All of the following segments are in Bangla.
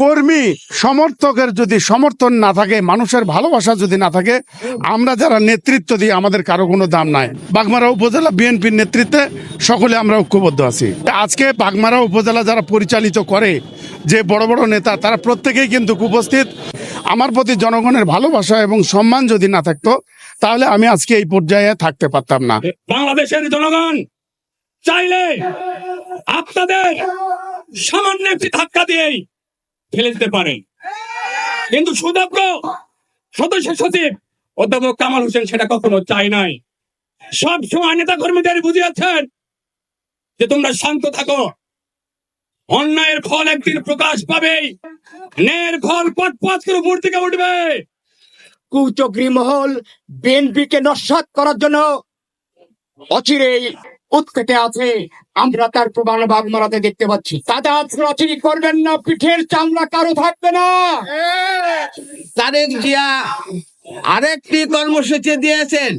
কর্মী, সমর্থকের যদি সমর্থন না থাকে, মানুষের ভালোবাসা যদি না থাকে, আমরা যারা নেতৃত্ব দিই, আমাদের কারও কোনো দাম নাই। বাগমারা উপজেলা বিএনপির নেতৃত্বে সকলে আমরা ঐক্যবদ্ধ আছি। আজকে বাগমারা উপজেলা যারা পরিচালিত করে, যে বড় বড় নেতা, তারা প্রত্যেকেই কিন্তু উপস্থিত। আমার প্রতি জনগণের ভালোবাসা এবং সম্মান যদি না থাকতো, তাহলে আমি আজকে এই পর্যায়ে থাকতে পারতাম না। বাংলাদেশের জনগণ, চাইলে আপনাদের সামান্য একটি ধাক্কা দিয়েই ফেলে দিতে পারেন। কিন্তু সুদক্ষ সদস্য সচিব অধ্যাপক কামাল হোসেন সেটা কখনো চাই নাই। সব সময় নেতা কর্মীদের বুঝিয়েছেন যে তোমরা শান্ত থাকো। অন্যায়ের ফল একদিন প্রকাশ পাবে ন্যায়ের ফল পট পট করে উপর থেকে উঠবে। কুচক্রি মহল বিএনপিকে নস্বাত করার জন্য অচিরেই উৎকেটে আছে। আমরা তার প্রমাণ বাগমারাতে দেখতে পাচ্ছি। তাদের অচিরি করবেন না, পিঠের চামড়া কারও থাকবে না। তারেক জিয়া আরেকটি কর্মসূচি দিয়েছেন,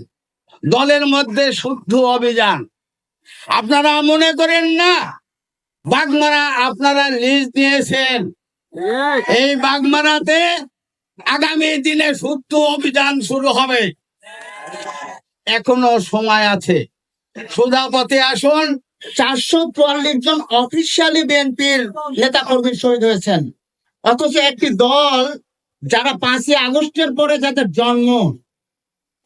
দলের মধ্যে শুদ্ধ অভিযান। আপনারা মনে করেন না? বাগমারা আপনারা লিজ দিয়েছেন এই বাগমারাতে আগামী দিনে শুদ্ধ অভিযান শুরু হবে। এখনও সময় আছে। সোজা আসুন। চারশো চুয়াল্লিশ জন অফিসিয়ালি বিএনপির নেতা কর্মী শহীদ হয়েছেন। অথচ একটি দল যারা পাঁচই আগস্টের পরে যাদের জন্ম,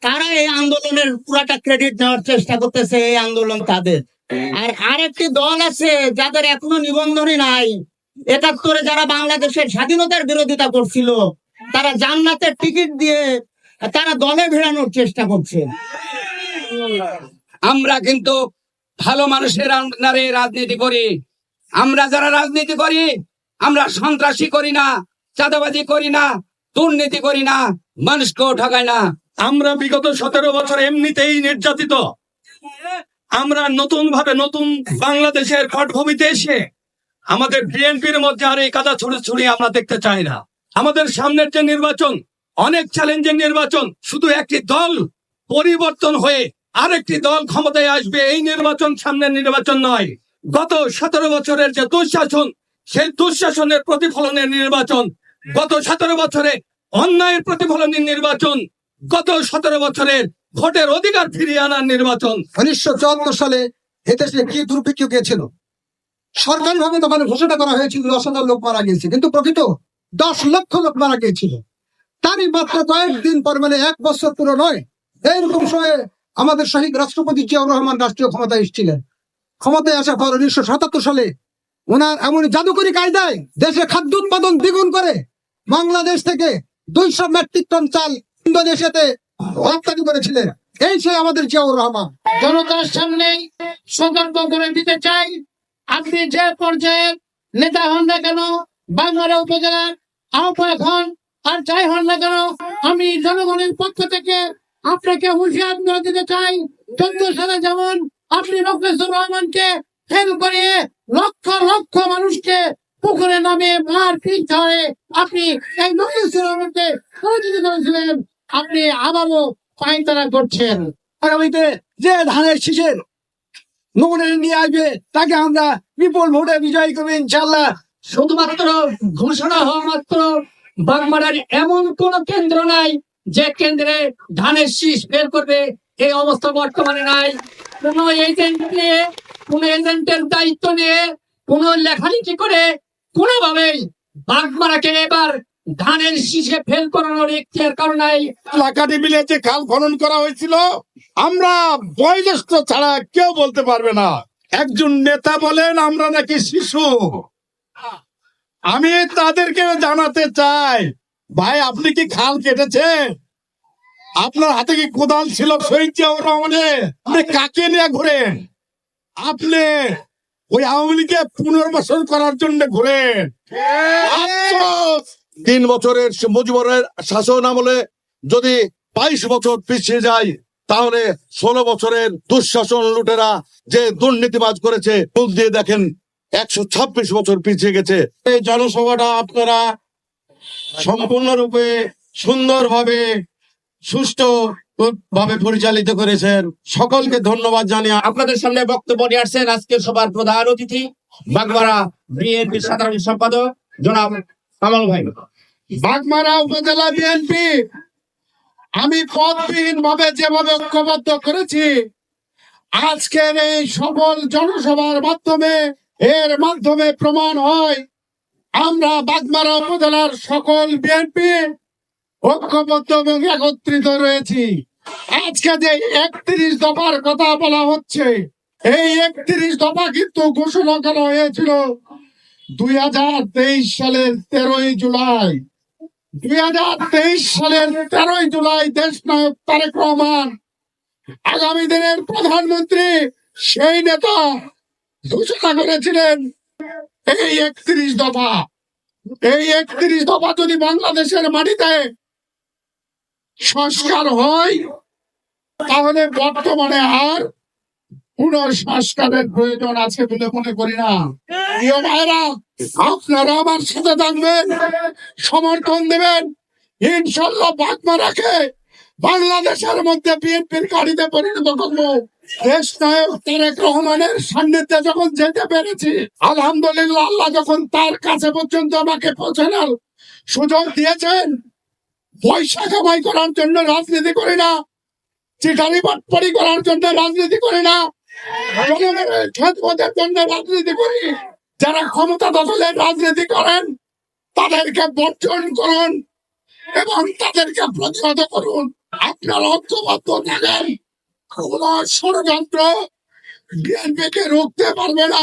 তারা এই আন্দোলনের পুরাটা ক্রেডিট নেওয়ার চেষ্টা করতেছে, এই আন্দোলন তাদের। আর আরেকটি দল আছে যাদের এখনও নিবন্ধনই নাই। একাত্তরে যারা বাংলাদেশের স্বাধীনতার বিরোধিতা করছিল, তারা জান্নাতের টিকিট দিয়ে তারা দলে ভেড়ানোর চেষ্টা করছে। আমরা কিন্তু ভালো মানুষের আন্ডারে রাজনীতি করি। আমরা যারা রাজনীতি করি, আমরা সন্ত্রাসী করি না, চাঁদাবাজি করি না, দুর্নীতি করি না মানুষকেও ঠকাই না। আমরা বিগত সতেরো বছর এমনিতেই নির্যাতিত। আমরা নতুন ভাবে নতুন বাংলাদেশের পটভূমিতে এসে আমাদের বিএনপির মধ্যে আর এই কাদা ছড়ে ছড়িয়ে আমরা দেখতে চাই না। আমাদের সামনের যে নির্বাচন, অনেক চ্যালেঞ্জের নির্বাচন, শুধু একটি দল পরিবর্তন হয়ে আরেকটি দল ক্ষমতায় আসবে, এই নির্বাচন সামনের নির্বাচন নয়। গত সতেরো বছরের যে দুঃশাসন, সেই দুঃশাসনের প্রতিফলনের নির্বাচন, গত সতেরো বছরে অন্যায়ের প্রতিফলনের নির্বাচন, গত সতেরো বছরের ভোটের অধিকার ফিরিয়ে আনার নির্বাচন। উনিশশো চুয়াত্তর সালে এদেশে কি দুর্ভিক্ষ গিয়েছিল? সরকারি ভাবে তখন ঘোষণা করা হয়েছিল, দশ হাজার লোক মারা গিয়েছে, কিন্তু প্রকৃত দশ লক্ষ লোক মারা গিয়েছিল। তারই মাত্র কয়েকদিন পর মানে এক বছর পুরো নয়, এইরকম সময়ে আমাদের শহীদ রাষ্ট্রপতি জিয়াউর রহমান রাষ্ট্রীয় ক্ষমতায় এসেছিলেন। ক্ষমতায় আসার পর উনিশশো সাতাত্তর সালে ওনার এমন জাদুকরি কায়দায় দেশে খাদ্য উৎপাদন দ্বিগুণ করে বাংলাদেশ থেকে দুইশো মেট্রিক টন চাল ইন্দোনেশিয়াতে রপ্তানি করেছিলেন। এই সে আমাদের জিয়াউর রহমান। জনতার সামনে সতর্ক করে দিতে চাই। আপনি যে পর্যায়ে নেতা হন না কেন, বাংলারা উপজেলার আহ্বায়ক হন আর যাই হন না কেন, আমি জনগণের পক্ষ থেকে আপনাকে হুঁশিয়ার করে দিতে চাই। চোদ্দ সালে যেমন আপনি রফেজুর রহমানকে ফেল করিয়ে লক্ষ লক্ষ মানুষকে পুকুরে নামে মার পিট ধরে আপনি এই রফেজুর রহমানকে করেছিলেন। আপনি আবারও পায়তারা করছেন। আগামীতে যে ধানের শীষের নমুনা নিয়ে আসবে, তাকে আমরা বিপুল ভোটে বিজয়ী করব ইনশাল্লাহ শুধুমাত্র ঘোষণা হওয়া মাত্র বাগমারার এমন কোন কেন্দ্র নাই যে কেন্দ্রে ধানের শীষ বের করবে, এই অবস্থা বর্তমানে নাই। কোন এজেন্ট নিয়ে, কোন এজেন্টের দায়িত্ব নিয়ে, কোন লেখালেখি করে কোনোভাবেই বাগমারাকে এবার ধানের শীষে ফেল করানোর ইচ্ছার কারণ নাই। এলাকাটি মিলে যে খাল খনন করা হয়েছিল, আমরা বয়োজ্যেষ্ঠ ছাড়া কেউ বলতে পারবে না। একজন নেতা বলেন, আমরা নাকি শিশু। আমি তাদেরকে জানাতে চাই ভাই আপনি কি খাল কেটেছেন? আপনার হাতে কি কোদাল ছিল? শহীদ জিয়াউর রহমানের আপনি কাকে নিয়ে ঘুরেন? আপনি ওই আওয়ামী লীগকে পুনর্বাসন করার জন্য ঘুরেন। আফসোস! তিন বছরের মুজিবরের শাসন আমলে যদি বাইশ বছর পিছিয়ে যায় তাহলে ষোলো বছরের দুঃশাসন লুটেরা যে দুর্নীতিবাজ করেছে দিয়ে দেখেন একশো ছাব্বিশ বছর পিছিয়ে গেছে। এই জনসভাটা আপনারা সম্পূর্ণরূপে সুন্দরভাবে সুষ্ঠু ভাবে পরিচালিত করেছেন। সকলকে ধন্যবাদ জানিয়ে আপনাদের সামনে বক্তব্য নিয়ে আসছেন আজকে সবার প্রধান অতিথি, বাগমারা বিএনপির সাধারণ সম্পাদক, জনাব কামাল ভাই। বাগমারা উপজেলা বিএনপি, আমি পদবিহীন ভাবে যেভাবে ঐক্যবদ্ধ করেছি, আজকের এই সফল জনসভার মাধ্যমে, এর মাধ্যমে প্রমাণ হয় আমরা বাগমারা উপজেলার সকল বিএনপি ঐক্যবদ্ধ এবং একত্রিত রয়েছি। আজকে যে একত্রিশ দফার কথা বলা হচ্ছে, এই একত্রিশ দফা কিন্তু ঘোষণা করা হয়েছিল দুই হাজার তেইশ সালের তেরোই জুলাই। দুই হাজার তেইশ সালের তেরোই জুলাই দেশ নায়ক তারেক রহমান, আগামী দিনের প্রধানমন্ত্রী সেই নেতা ঘোষণা করেছিলেন এই একত্রিশ দফা, এই একত্রিশ দফা যদি বাংলাদেশের মাটিতে সংস্কার হয়, তাহলে বর্তমানে আর পুনঃসংস্কারের প্রয়োজন আছে বলে মনে করি না। প্রিয় ভাইরা, আপনারা আমার সাথে থাকবেন, সমর্থন দেবেন, ইনশাল্লাহ বাগমারাকে বাংলাদেশের মধ্যে বিএনপির গাড়িতে পরিণত করব। দেশ নায়ক তারেক রহমানের সান্নিধ্যে যখন যেতে পেরেছি, আলহামদুলিল্লাহ আল্লাহ যখন তার কাছে পর্যন্ত আমাকে পৌঁছানোর সুযোগ দিয়েছেন পয়সা কামাই করার জন্য রাজনীতি করি না চিটারি বাটপাড়ি করার জন্য রাজনীতি করি না, জনগণের জন্য রাজনীতি করি। যারা ক্ষমতা দখলের রাজনীতি করেন, তাদেরকে বর্জন করুন এবং তাদেরকে প্রতিহত করুন। আপনার ঐক্যবদ্ধ থাকেন। কোন ষড়যন্ত্র বিএনপিকে রুখতে পারবে না।